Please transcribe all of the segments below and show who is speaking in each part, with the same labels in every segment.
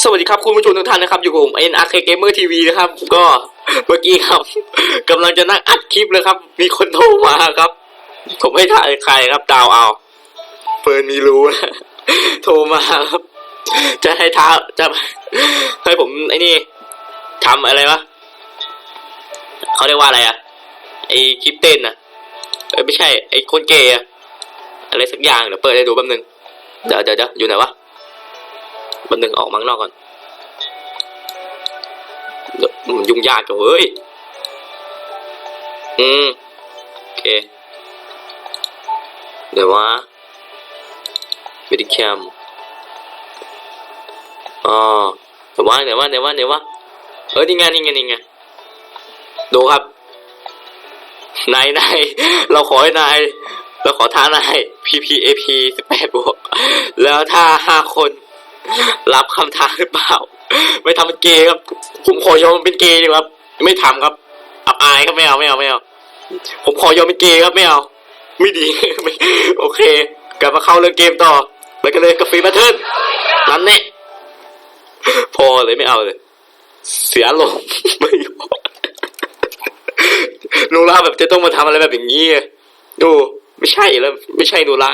Speaker 1: สวัสดีครับคุณผู้ชมทุกท่านนะครับ อยู่กับผม NRK Gamer TV นะครับ ก็เมื่อกี้ครับกำลังจะนั่งอัดคลิปเลยครับ มีคนโทรมาครับ ผมไม่ถ่ายใครครับดาวเอาเฟิร์นมีรู้นะโทรมาครับ จะให้ท้าจะให้ผมไอ้นี่ทำอะไรวะเขาเรียกว่าอะไรอะไอคลิปเต้นนะเอ้ยไม่ใช่ไอคนเกย์อะอะไรสักอย่างเดี๋ยวเปิดให้ดูแป๊บนึงเดี๋ยวเดี๋ยวเดี๋ยวอยู่ไหนวะ มันหนึ่งออกมาข้งนอกก่อนยุ่งยากจังเว้ย อืม โอเค เดี๋ยววะวิดีแคมอ๋อเดี๋ยววะเดี๋ยววะเดี๋ยววะเดี๋ยววะเออนี่ไงนี่ไงนี่ไงดูครับ นายนายเราขอให้นายเราขอท้านาย PPAP สิบแปดบวก แล้วถ้าห้าคน รับคำท้าหรือเปล่า ไม่ทำเป็นเกย์ครับ ผมขอยอมเป็นเกย์ดีครับ ไม่ทำครับ อับอายครับไม่เอาไม่เอาไม่เอา ผมขอยอมเป็นเกย์ครับไม่เอา ไม่ดีโอเค กลับมาเข้าเรื่องเกมต่อไปกันเลยกับฟรีแบทเทิลนั่นแน่พอเลยไม่เอาเลย เสียลมณ์ไม่ยอมนูราแบบจะต้องมาทำอะไรแบบอย่างนี้ดูไม่ใช่แล้ว ไม่ใช่นูรา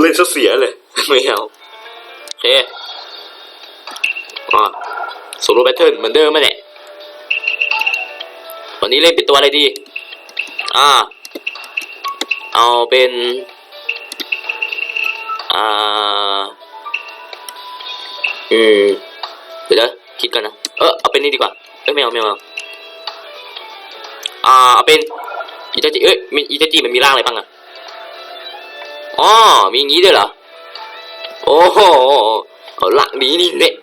Speaker 1: เล่นซะเสียเลย ไม่เอา เคอ่าโซโลแบทเทิลเหมือนเดิมไหมเนี่ยวันนี้เล่นเป็นตัวอะไรดี อ่า เอาเป็น อ่า อืม เดี๋ยวคิดกันนะ เออเอาเป็นนี่ดีกว่า เอ้ยไม่เอาไม่เอาอ่าเอาเป็นอิตาจิเอ้ยมีอิตาจิมันมีร่างอะไรบ้างอะอ๋อมีอย่างนี้ด้วยเหรอ โอ้โหเอาหลักนี้นี่เนี่ย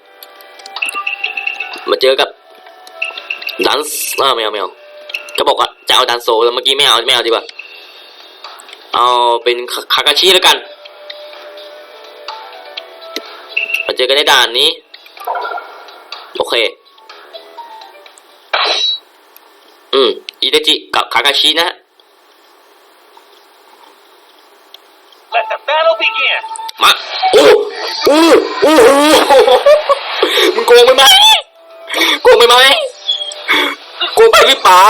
Speaker 1: มาเจอกับดันส์อ่าไม่เอาไม่เอาก็บอกว่าจะเอาดันโซแล้วเมื่อกี้ไม่เอาไม่เอาดีกว่าเอาเป็นคาคากาชิแล้วกันมาเจอกันในด่านนี้ โอเค อืมอิเดจิกับคากาชินะ ฮะ
Speaker 2: Let the battle begin.
Speaker 1: มาโอ้โอ้โอ้โหมึงโกงไปไหมโกงไปไหมโกงไปหรือเปล่า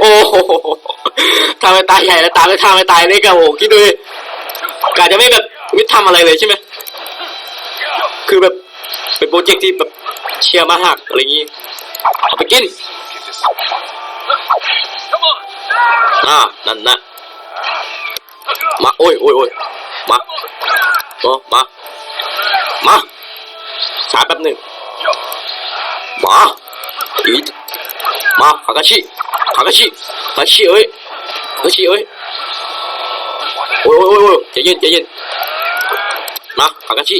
Speaker 1: โอ้โหทำให้ตายใหญ่แล้วตามไม่ทำให้ตายเล็กอะโอ้โหคิดดูดิกาจะไม่แบบไม่ทำอะไรเลยใช่ไหมคือแบบเป็นโปรเจกต์ที่แบบเชียร์มาหักอะไรอย่างงี้เอาไปกิน
Speaker 2: Come on.
Speaker 1: อ่านั่นนะ มาโอ้ยโอ้ยโอ้ยมาโอ้มามาช้าแป๊บหนึ่งมาอีมาคากาชิคากาชิคากาชิเอ้ยคากาชิเอ้ยโอ้ยโอ้ยโอ้ยใจเย็นใจเย็นมาคากาชิ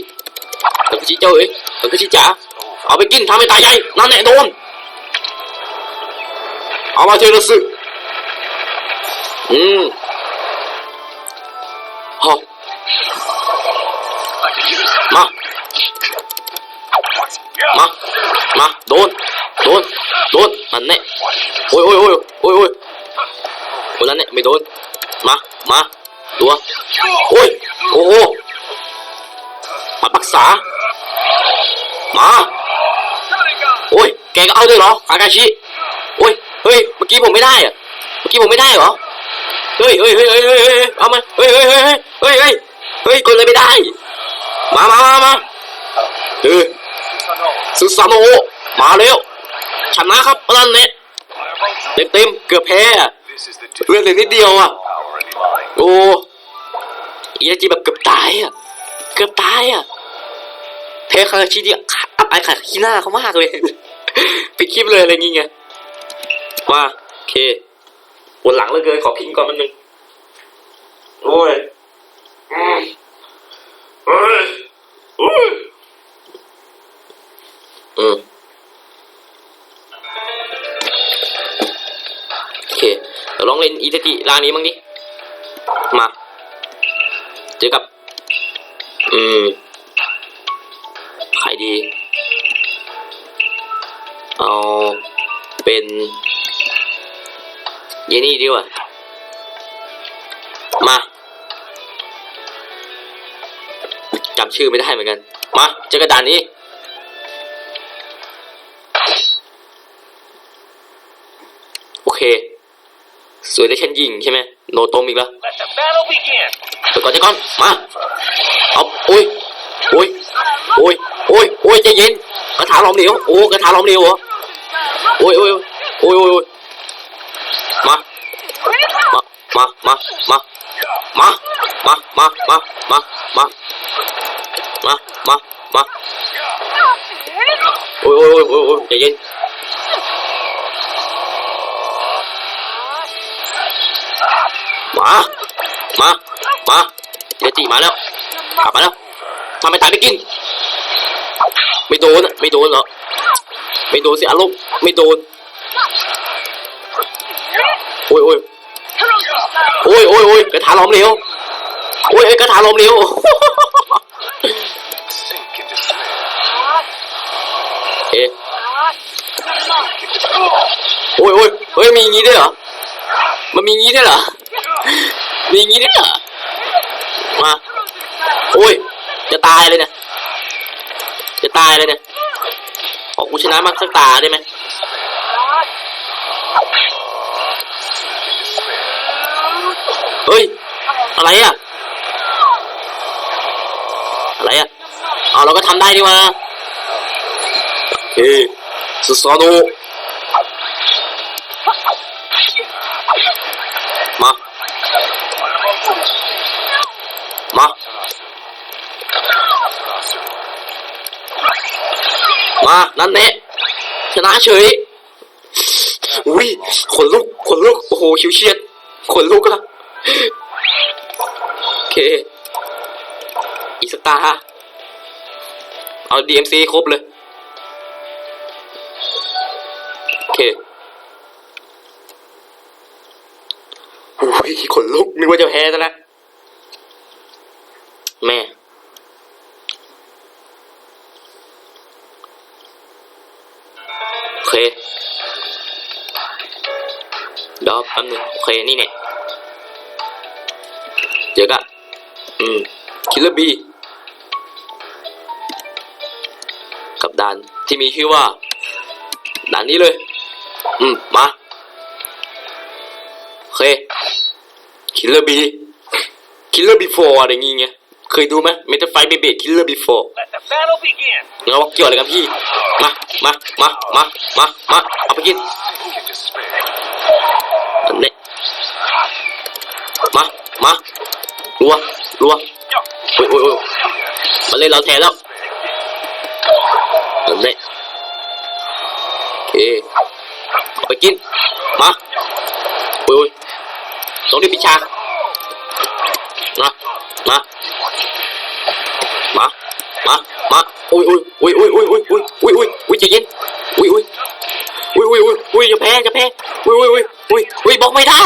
Speaker 1: คากาชิเจ้าเอ้ยคากาชิจ๋าเอาไปกินทำให้ตายใหญ่นั่นแหละโดนเอามาเทระสึอืม มา มา โดน โดน โดนนั่นแน่โอ้ยโอ้ยโอ้ยโอ้ยโอ้ยโอ้ยนั่นแน่ไม่โดน มา มา ตัว โอ้ย โอ้โห มาปักษา มา โอ้ย แกก็เอาด้วยเหรอคากาชิ โอ้ย เฮ้ย เมื่อกี้ผมไม่ได้อะเมื่อกี้ผมไม่ได้เหรอ เฮ้ยเฮ้ยเฮ้ยเฮ้ยเฮ้ยเฮ้ยเอามาเฮ้ยเฮ้ยเฮ้ยเฮ้ยเฮ้ยเฮ้ยเฮ้ยกดเลยไม่ได้ มามามามาเออ ซูซานโนะมาเร็วชนะครับนั่นเนี่ยเต็มเต็มๆเกือบแพ้อะเรื่องเหลือนิดเดียวอะโอ้อียจิแบบเกือบตายอะเกือบตายอะเทคาชิที่อับอายขาดขี้หน้าเขามากเลยไปคลิปเลยอะไรงี้ไงว่าโอเคปวดหลังเหลือเกินขอพิงก่อนมันหนึ่งโอ้ย เลองเล่นอีเทจิรานนี้บ้างดิมาเจอกับ อืมใครดี เอาเป็นเยนี่ดีกว่ามาจำชื่อไม่ได้เหมือนกัน มาเจอกระดานนี้โอเค วยได้ฉันยิงใช่ไหมโนโตมอีกแล้ว
Speaker 2: Let the battle begin.
Speaker 1: เดี๋ยวก่อนเดี๋ยวก่อนมาเอาโอ้ยโอ้ยโอ้ยโอ้ยโอ้ยใจเย็นกระถาล้อมเหลวโอ้กระถาล้อมเหลวเหรอโอ้ยโอ้ยโอ้ยโอ้ยโอ้ยมามามามามามามามามามามามามาโอ้ยโอ้ยโอ้ยโอ้ยโอ้ยใจเย็น มา มา มาเดจิมาแล้วกลับมาแล้วทำไมตายไม่กิน ไม่โดนอะไม่โดนเหรอ ไม่โดนสิอารมณ์ไม่โดน โอ้ยโอ้ยโอ้ยโอ้ยโอ้ยกระถาล้อมเหลวโอ้ยเอ้ยกระถาล้อมเหลวเอ๊ะโอ้ยโอ้ยเฮ้ยมีงี้ด้วยเหรอ มันมีงงี้ด้วยเหรอ มีอย่างงี้ด้วยเหรอมาโอ้ย จะตายเลยเนี่ย จะตายเลยเนี่ยขอกูชนะมันสักตาได้ไหมเฮ้ย อะไรอะ อะไรอะเอาเราก็ทำได้ดีว่าเฮ้ยสุสานุมา มา มา นั่นแน่ชนะเฉยอุ้ยขนลุกขนลุก โอ้โหชิวเชียดขนลุกอะโอเค อีสตาร์เอา DMC ครบเลย ขนลุกนึกว่าจะแพ้ซะแล้วแม่ โอเคเดี๋ยวแป๊บนึงโอเค นี่เนี่ยเจอกันอืม คิลเลอร์บี กับด่านที่มีชื่อว่าด่านนี้เลย อืม มา โอเค คิลเลอร์บีคิลเลอร์บีโฟอะไรงี้ไงเคยดูไหมเมทัลไฟเบเบคิลเลอร์บีโฟ
Speaker 2: Let the battle begin.
Speaker 1: แล้วว่าเกี่ยวอะไรกับพี่ มา มา มา มา มา มา เอาไปกิน
Speaker 2: Sink in despair.
Speaker 1: อันนี้มา มารัวรัวโอ้ยโอ้ยโอ้ยมาเล่นเราแทนแล้วอันนี้โอเคเอาไปกิน มาโอ้ย โอ้ยต้องรีบพิชามามามามามาโอ้ยโอ้ยโอ้ยโอ้ยโอ้ยโอ้ยโอ้ยโอ้ยโอ้ยโอ้ยใจเย็นโอ้ยโอ้ยโอ้ยโอ้ยโอ้ยโอ้ยจะแพ้จะแพ้โอ้ยโอ้ยโอ้ยโอ้ยโอ้ยบอกไม่ได้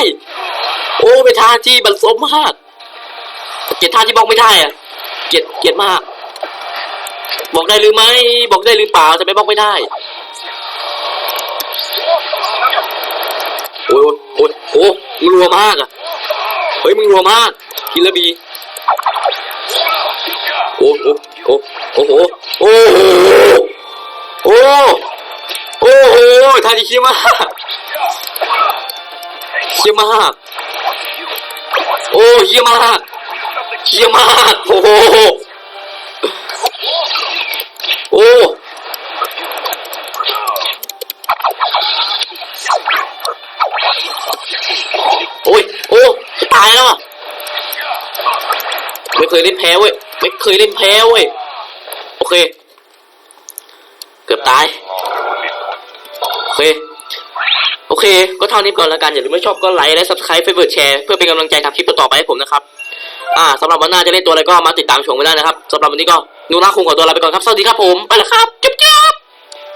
Speaker 1: โอ้เป็นท่าที่บันสมมากเกียดท่าที่บอกไม่ได้อะเกียดเกียดมาก บอกได้หรือไม่บอกได้หรือเปล่าแต่ไม่บอกไม่ได้ โอ้ยโอ้ยโอ้ยโอ้มึงรัวมากอะ เฮ้ยมึงรัวมากคิลเลอร์บีโอ้โอ้โอ้โอ้โหโอ้โหโอ้โอ้โหท่าที่เขี้ยมากเขี้ยมากโอ้เยี่ยมากเยี่ยมากโอ้โหโอ้ เคยเล่นแพ้เว้ยไม่เคยเล่นแพ้เว้ยโอเค เกือบตายโอเคโอเค ก็เท่านี้ก่อนแล้วกัน อย่าลืมไม่ชอบก็ไลค์และ subscribe เพื่อแชร์เพื่อเป็นกำลังใจทำคลิปต่อไปให้ผมนะครับ อ่าสำหรับวันหน้าจะเล่นตัวอะไรก็มาติดตามชมกันได้นะครับสำหรับวันนี้ก็นูน่าคงขอตัวลาไปก่อนครับ สวัสดีครับผม ไปแล้วครับ จุ๊บจุ๊บ